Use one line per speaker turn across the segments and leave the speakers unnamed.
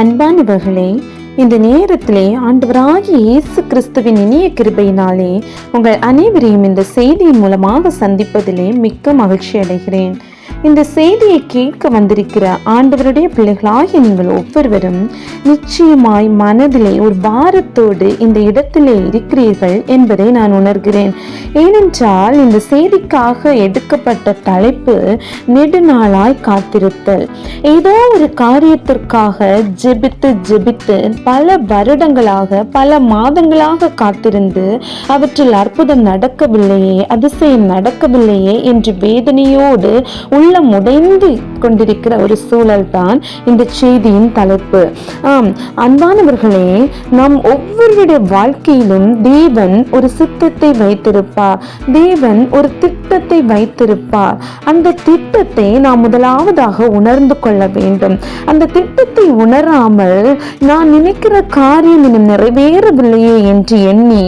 அன்பானவர்களே இந்த நேரத்திலே ஆண்டவராகிய இயேசு கிறிஸ்துவின் இனிய கிருபையினாலே உங்கள் அனைவரையும் இந்த செய்தியின் மூலமாக சந்திப்பதிலே மிக்க மகிழ்ச்சி அடைகிறேன் இந்த செய்தியை கேட்க வந்திருக்கிற ஆண்டவருடைய பிள்ளைகளாகிய நீங்கள் ஒவ்வொருவரும் நிச்சயமாய் மனதிலே ஒரு பாரத்தோடு இந்த இடத்திலே இருக்கிறீர்கள் என்பதை நான் உணர்கிறேன். ஏனென்றால் இந்த செய்திக்காக எடுக்கப்பட்ட தலைப்பு நெடுநாளாய் காத்திருத்தல். ஏதோ ஒரு காரியத்திற்காக ஜெபித்து ஜெபித்து பல வருடங்களாக பல மாதங்களாக காத்திருந்து அவற்றில் அற்புதம் நடக்கவில்லையே அதிசயம் நடக்கவில்லையே என்று வேதனையோடு உள்ளம் உடைந்து கொண்டிருக்கிற ஒரு சூழல் தான் இந்த செய்தியின் தலைப்பு. ஆம் அன்பானவர்களே நம் ஒவ்வொருடைய வாழ்க்கையிலும் தேவன் ஒரு சித்தத்தை வைத்திருப்பார். தேவன் ஒரு திட்டத்தை வைத்திருப்பார். அந்த திட்டத்தை நாம் முதலாவதாக உணர்ந்து கொள்ள வேண்டும். அந்த திட்டத்தை உணராமல் நான் நினைக்கிற காரியம் இன்னும் நிறைவேறவில்லையே என்று எண்ணி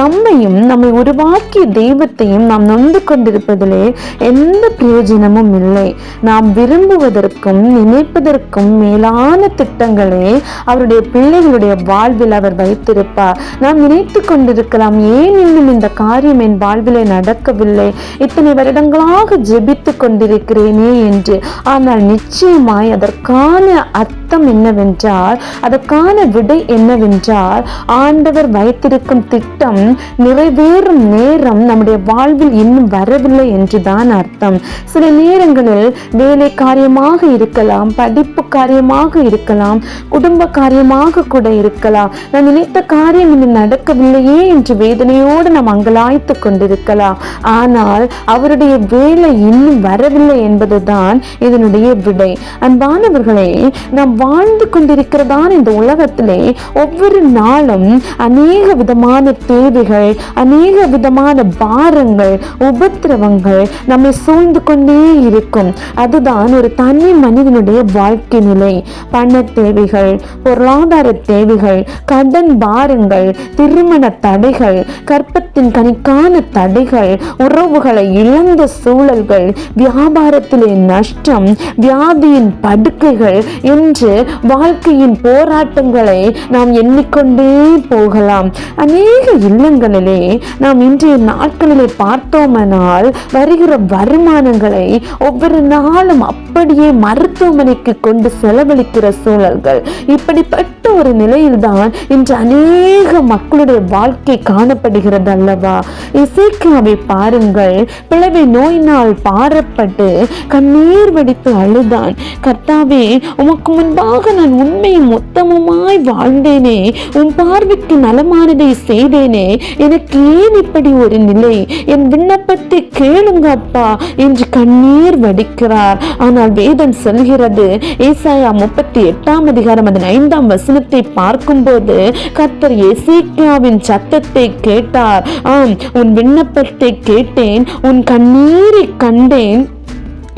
நம்மையும் நம்மை உருவாக்கிய தெய்வத்தையும் நாம் நொந்து கொண்டிருப்பதிலே எந்த பிரயோஜனமும் இல்லை. நாம் விரும்புவதற்கும் நினைப்பதற்கும் மேலான திட்டங்களை அவருடைய பிள்ளைகளுடைய வாழ்வில் அவர் வைத்திருப்பார். நாம் நினைத்து கொண்டிருக்கலாம் ஏன் இன்னும் இந்த காரியம் என் வாழ்விலே நடக்கவில்லை? இத்தனை வருடங்களாக ஜெபித்து கொண்டிருக்கிறேனே என்று. ஆனால் நிச்சயமாய் அதற்கான அர்த்தம் என்னவென்றால் அதற்கான விடை என்னவென்றால் ஆண்டவர் வைத்திருக்கும் திட்டம் நிறைவேறும் நேரம் நம்முடைய வாழ்வில் இன்னும் வரவில்லை என்றுதான் அர்த்தம். சில நேரம் நேரங்களில் வேலை காரியமாக இருக்கலாம் படிப்பு காரியமாக இருக்கலாம் குடும்ப காரியமாக கூட இருக்கலாம். நான் நினைத்த காரியம் இன்னும் நடக்கவில்லையே என்று வேதனையோடு நாம் அங்கலாய்த்து கொண்டிருக்கலாம். ஆனால் அவருடைய வேலை இன்னும் வரவில்லை என்பதுதான் இதனுடைய விடை. அன்பானவர்களே நாம் வாழ்ந்து கொண்டிருக்கிறதான இந்த உலகத்திலே ஒவ்வொரு நாளும் அநேக விதமான தேவைகள் அநேக விதமான பாரங்கள் உபத்திரவங்கள் நம்மை சூழ்ந்து கொண்டே இருக்கும். அதுதான் ஒரு தனி மனிதனுடைய வாழ்க்கை நிலை. பண தேவைகள் பொருளாதார தேவைகள் கடன் பாரங்கள் திருமண தடைகள் கற்பத்தின் கணிக்கான தடைகள் உறவுகளை இழந்த சூழல்கள் வியாபாரத்திலே நஷ்டம் வியாதியின் படுக்கைகள் என்று வாழ்க்கையின் போராட்டங்களை நாம் எண்ணிக்கொண்டே போகலாம். அநேக இல்லங்களிலே நாம் இன்றைய நாட்களிலே பார்த்தோமானால் வருகிற வருமானங்களை ஒவ்வொரு நாளும் அப்படியே மருத்துவமனைக்கு கொண்டு செலவழிக்கிற சூழல்கள் இப்படிப்பட்ட ஒரு நிலையில்தான் இன்று அநேக மக்களுடைய வாழ்க்கை காணப்படுகிறது அல்லவா? இசைக்காவை பாருங்கள். பிளவை நோயினால் பாரப்பட்டு கண்ணீர் வடித்து அழுதான். கர்த்தாவே உமக்கு முன்பாக நான் உண்மையும் மொத்தமுமாய் வாழ்ந்தேனே உன் பார்வைக்கு நலமானதை செய்தேனே எனக்கு ஏன் இப்படி ஒரு நிலை? என் விண்ணப்பத்தை கேளுங்க அப்பா என்று கண்ணீர் வடிக்கிறார் ஆனால் வேதம் சொல்கிறது ஏசாயா முப்பத்தி எட்டாம் அதிகாரம் அதன் ஐந்தாம் வசனத்தை பார்க்கும்போது கர்த்தர் எசேக்கியாவின் சத்தத்தை கேட்டார். ஆம் உன் விண்ணப்பத்தை கேட்டேன் உன் கண்ணீரை கண்டேன்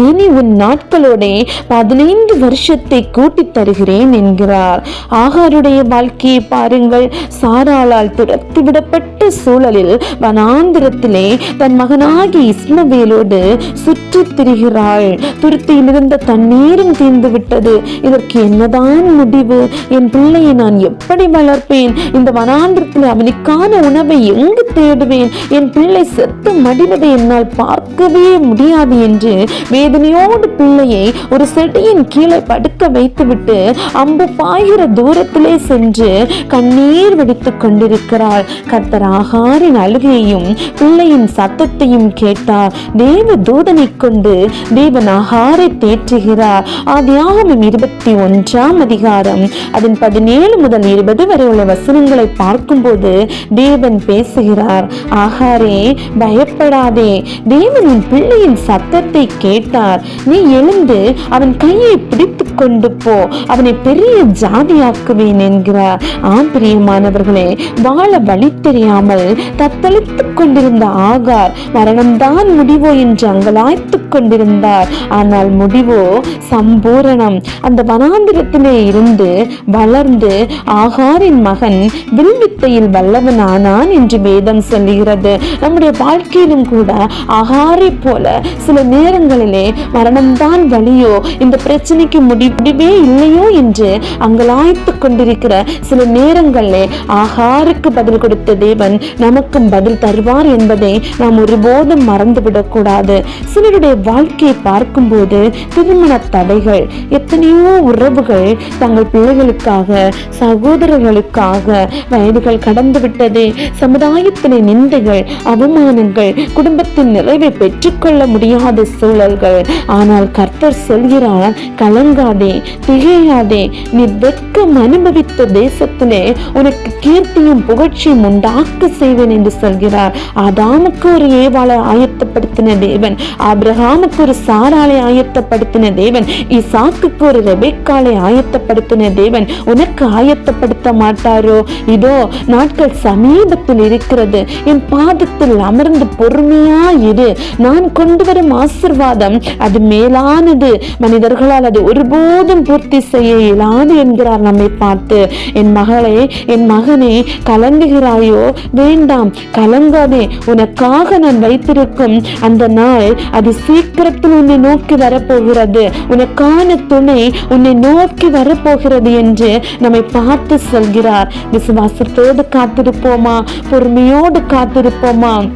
இனி உன் நாட்களோடே பதினைந்து வருஷத்தை கூட்டித் தருகிறேன் என்கிறார். ஆகாருடைய வாழ்க்கையை பாருங்கள். சாராளால் துரத்திவிடப்பட்ட சூழலில் வனாந்திரத்திலே தன் மகனாகி இஸ்மவேலோடு சுற்றித் திரிகிறாள். துருத்தியிலிருந்த தண்ணீரும் தீர்ந்து விட்டது. இதற்கு என்னதான் முடிவு? என் பிள்ளையை நான் எப்படி வளர்ப்பேன்? இந்த வனாந்திரத்தில் அவனுக்கான உணவை எங்கு தேடுவேன்? என் பிள்ளை செத்து மடிவதை என்னால் பார்க்கவே முடியாது என்று வேதனையோடு பிள்ளையை ஒரு செடியின் கீழே படுக்க வைத்துவிட்டு அம்பு பாய்கிற தூரத்திலே சென்று கண்ணீர் வெடித்துக் கொண்டிருக்கிறாள். கர்த்தர் ஆகாரின் அழுகையையும் பிள்ளையின் சத்தத்தையும் கேட்டார். தேவ தூதனை கொண்டு தேவன் ஆகாரை தேற்றுகிறார். ஆதியாகமம் இருபத்தி ஒன்றாம் அதிகாரம். அதன் பதினேழு முதல் இருபது வரை உள்ள வசனங்களை பார்க்கும்போது தேவன் பேசுகிறார். ஆகாரே பயப்படாதே. தேவனின் பிள்ளையின் சத்தத்தை கேட்டார். நீ எழுந்து அவன் கையை பிடித்து கொண்டு போ. அவனை பெரிய ஜாதியாக்குவேன் என்கிறார். ஆம் பிரியமானவர்களே வாழ வழி தெரியாமல் தத்தளித்துக் கொண்டிருந்த ஆகார் மரணம்தான் முடிவோ என்று அங்கலாய்த்துக் கொண்டிருந்தார். ஆனால் முடிவோ சம்பூரணம். அந்த வனாந்திரத்திலே இருந்து வளர்ந்து ஆகாரின் மகன் வில்வித்தையில் வல்லவனானான் என்று வேதம் சொல்லுகிறது. நம்முடைய வாழ்க்கையிலும் கூட ஆகாரை போல சில நேரங்களிலே மரணம்தான் வழியோ? இந்த பிரச்சனைக்கு முடிவே இல்லையோ என்று அங்கலாய்த்து கொண்டிருக்கிற சில நேரங்களிலே ஆகாருக்கு பதில் கொடுத்த தேவன் நமக்கும் பதில் தருவார் என்பதை நாம் ஒருபோதும் மறந்துவிடக்கூடாது. சிலருடைய வாழ்க்கையை பார்க்கும்போது திருமண தடைகள் எத்தனையோ உறவுகள் தங்கள் பிள்ளைகளுக்காக சகோதரர்களுக்காக வயதுகள் கடந்து விட்டது சமுதாயத்திலே நிந்தைகள் அவமானங்கள் குடும்பத்தின் நிறைவை பெற்றுக்கொள்ள முடியாத சூழல்கள் ஆனால் கர்த்தர் சொல்கிறார் கலங்காதே திகையாதே நீ வெட்கம் அனுபவித்த தேசத்திலே உனக்கு கீர்த்தியும் புகழ்ச்சியும் உண்டாக்க செய்வேன் என்று சொல்கிறார். ஆதாமுக்கு ஒரு ஏவாளை ஆயத்தப்படுத்தின தேவன் ஆபிரகாமுக்கு ஒரு சாராளை ஆயத்தப்படுத்தின தேவன் இசாக்குக்கு ஒரு ரெபேக்காலை ஆயத்தப்படுத்தின தேவன் உனக்கு ஆயத்தப்படுத்த மாட்டாரோ? இதோ நாட்கள் சமீபத்தில் இருக்கிறது. என் பாதத்தில் அமர்ந்து பொறுமையா இரு. நான் கொண்டு வரும் ஆசிர்வாதம் அது மேலானது. மனிதர்களால் அது ஒருபோதும் பூர்த்தி செய்ய இயலாது என்கிறார் நம்மை பார்த்து. என் மகளே என் மகனே கலங்குகிறாயோ? வேண்டாம் கலங்காதே. உனக்காக நான் வைத்திருக்கும் அந்த நாள் அது சீக்கிரத்தில் உன்னை நோக்கி வரப்போகிறது. உனக்கான துணை உன்னை நோக்கி வரப்போகிறது என்று நம்மை பார்த்து சொல்கிறார். விசுவாசத்தோடு காத்திருப்போமா? பொறுமையோடு காத்திருப்போமா?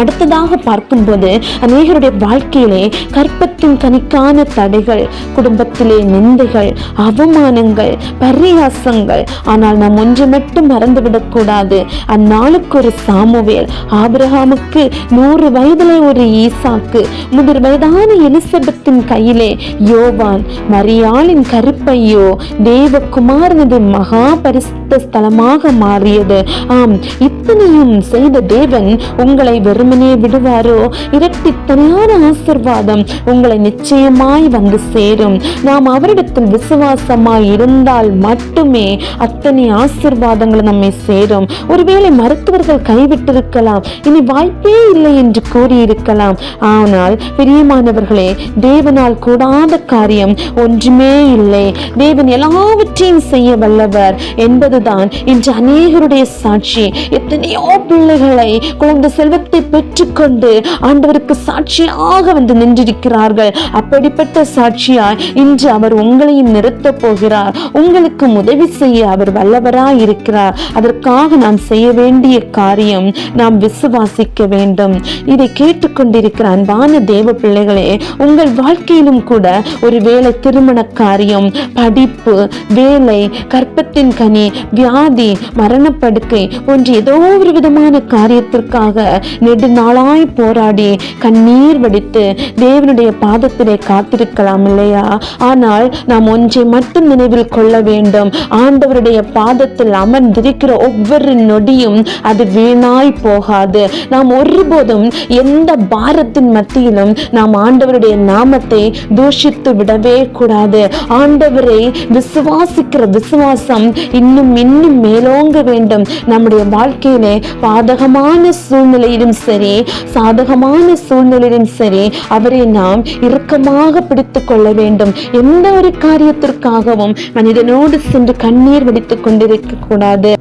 அடுத்ததாக பார்க்கும்போது அநேகருடைய வாழ்க்கையிலே கற்பத்தின் கணிக்கான தடைகள் குடும்பத்திலே நிந்தைகள் அவமானங்கள் பரியாசங்கள். ஆனால் நாம் ஒன்று மட்டும் மறந்துவிடக்கூடாது அந்நாளுக்கு ஒரு சாமுவேல் ஆபிரகாமுக்கு நூறு வயதிலே ஒரு ஈசாக்கு முதிர் வயதான எலிசபெத்தின் கையிலே யோவான் மரியாளின் கருப்பையோ தேவகுமாரனது மகா பரிசுத்த ஸ்தலமாக மாறியது. ஆம் இத்தனையும் செய்த தேவன் உங்களை வெறும் வெறுமனே விடுவாரோ? இரட்டித்தனையான ஆசிர்வாதம் உங்களை நிச்சயமாய் வந்து சேரும். நாம் அவரிடத்தில் விசுவாசமாய் இருந்தால் மட்டுமே அத்தனை ஆசிர்வாதங்கள் நம்மை சேரும். ஒருவேளை மருத்துவர்கள் கைவிட்டிருக்கலாம். இனி வாய்ப்பே இல்லை என்று கூறியிருக்கலாம். ஆனால் பிரியமானவர்களே தேவனால் கூடாத காரியம் ஒன்றுமே இல்லை. தேவன் எல்லாவற்றையும் செய்ய வல்லவர் என்பதுதான் இன்று அநேகருடைய சாட்சி. எத்தனையோ பிள்ளைகளை குழந்தை செல்வத்தை பெற்றுக்கொண்டு ஆண்டவருக்கு சாட்சியாக வந்து நின்றிருக்கிறார்கள். அப்படிப்பட்ட சாட்சியாய் இன்று அவர் உங்களையும் நிறுத்தப் போகிறார். உங்களுக்கு உதவி செய்ய அவர் வல்லவராய் இருக்கிறார் அதற்காக நாம் செய்ய வேண்டிய காரியம் நாம் விசுவாசிக்க வேண்டும். இதை கேட்டுக்கொண்டிருக்கிற அன்பான தேவ பிள்ளைகளே உங்கள் வாழ்க்கையிலும் கூட ஒருவேளை திருமண காரியம் படிப்பு வேலை கற்பத்தின் கனி வியாதி மரணப்படுக்கை போன்ற ஏதோ ஒரு விதமான காரியத்திற்காக நெடு நெடுநாளாய் போராடி கண்ணீர் வடித்து தேவனுடைய பாதத்திலே காத்திருக்கலாம் இல்லையா? ஆனால் நாம் ஒன்றை மட்டும் நினைவில் கொள்ள வேண்டும். ஆண்டவருடைய பாதத்தில் அமர்ந்திருக்கிற ஒவ்வொரு நொடியும் அது வீணாய் போகாது. நாம் ஒருபோதும் எந்த பாரத்தின் மத்தியிலும் நாம் ஆண்டவருடைய நாமத்தை தூஷித்து விடவே கூடாது. ஆண்டவரை விசுவாசிக்கிற விசுவாசம் இன்னும் இன்னும் மேலோங்க வேண்டும். நம்முடைய வாழ்க்கையிலே பாதகமான சூழ்நிலையிலும் சரி சாதகமான சூழ்நிலையிலும் சரி அவரை நாம் இறுக்கமாக பிடித்துக் கொள்ள வேண்டும். எந்த ஒரு காரியத்திற்காகவும் மனிதனோடு சென்று கண்ணீர் வடித்துக் கொண்டிருக்க கூடாது.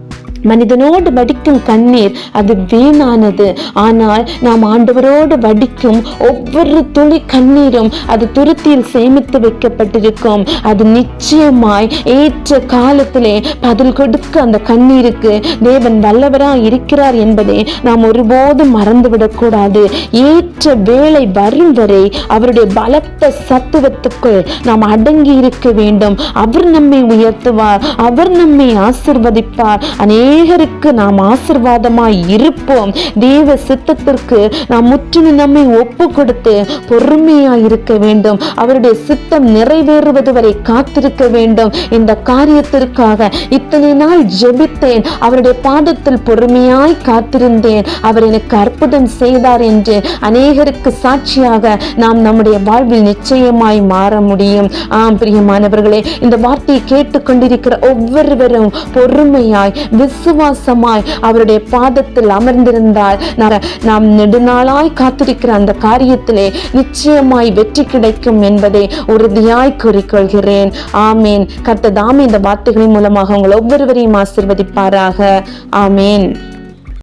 மனிதனோடு வடிக்கும் கண்ணீர் அது வீணானது. ஆனால் நாம் ஆண்டவரோடு வடிக்கும் ஒவ்வொரு துளி கண்ணீரும் அது துருத்தியில் சேமித்து வைக்கப்பட்டிருக்கும். அது நிச்சயமாய் ஏற்ற காலத்திலே பதில் கொடுக்க அந்த கண்ணீருக்கு தேவன் வல்லவரா இருக்கிறார் என்பதை நாம் ஒருபோதும் மறந்துவிடக்கூடாது. ஏற்ற வேலை வரும் வரை அவருடைய பலத்த சத்துவத்துக்குள் நாம் அடங்கி இருக்க வேண்டும். அவர் நம்மை உயர்த்துவார் அவர் நம்மை ஆசிர்வதிப்பார். அநேகருக்கு நாம் ஆசிர்வாதமாய் இருப்போம். தேவ சித்தத்திற்கு நாம் முற்றிலும் நம்மை ஒப்பு கொடுத்து பொறுமையாய் இருக்க வேண்டும். அவருடைய சித்தம் நிறைவேறுவது வரை காத்திருக்க வேண்டும். இந்த காரியத்திற்காக இத்தனை நாள் ஜெபித்தேன். அவருடைய பாதத்தில் பொறுமையாய் காத்திருந்தேன். அவர் எனக்கு அற்புதம் செய்தார் என்று அநேகருக்கு சாட்சியாக நாம் நம்முடைய வாழ்வில் நிச்சயமாய் மாற முடியும். ஆம் பிரியமானவர்களே இந்த வார்த்தையை கேட்டுக்கொண்டிருக்கிற ஒவ்வொருவரும் பொறுமையாய் விஸ் விசுவாசமாய் அவருடைய பாதத்தில் அமர்ந்திருந்தால் நாம் நெடுநாளாய் காத்திருக்கிற அந்த காரியத்திலே நிச்சயமாய் வெற்றி கிடைக்கும் என்பதை உறுதியாய் கூறிக்கொள்கிறேன். ஆமேன். கர்த்ததாமே இந்த வார்த்தைகளின் மூலமாக உங்கள் ஒவ்வொருவரையும் ஆசிர்வதிப்பாராக. ஆமேன்.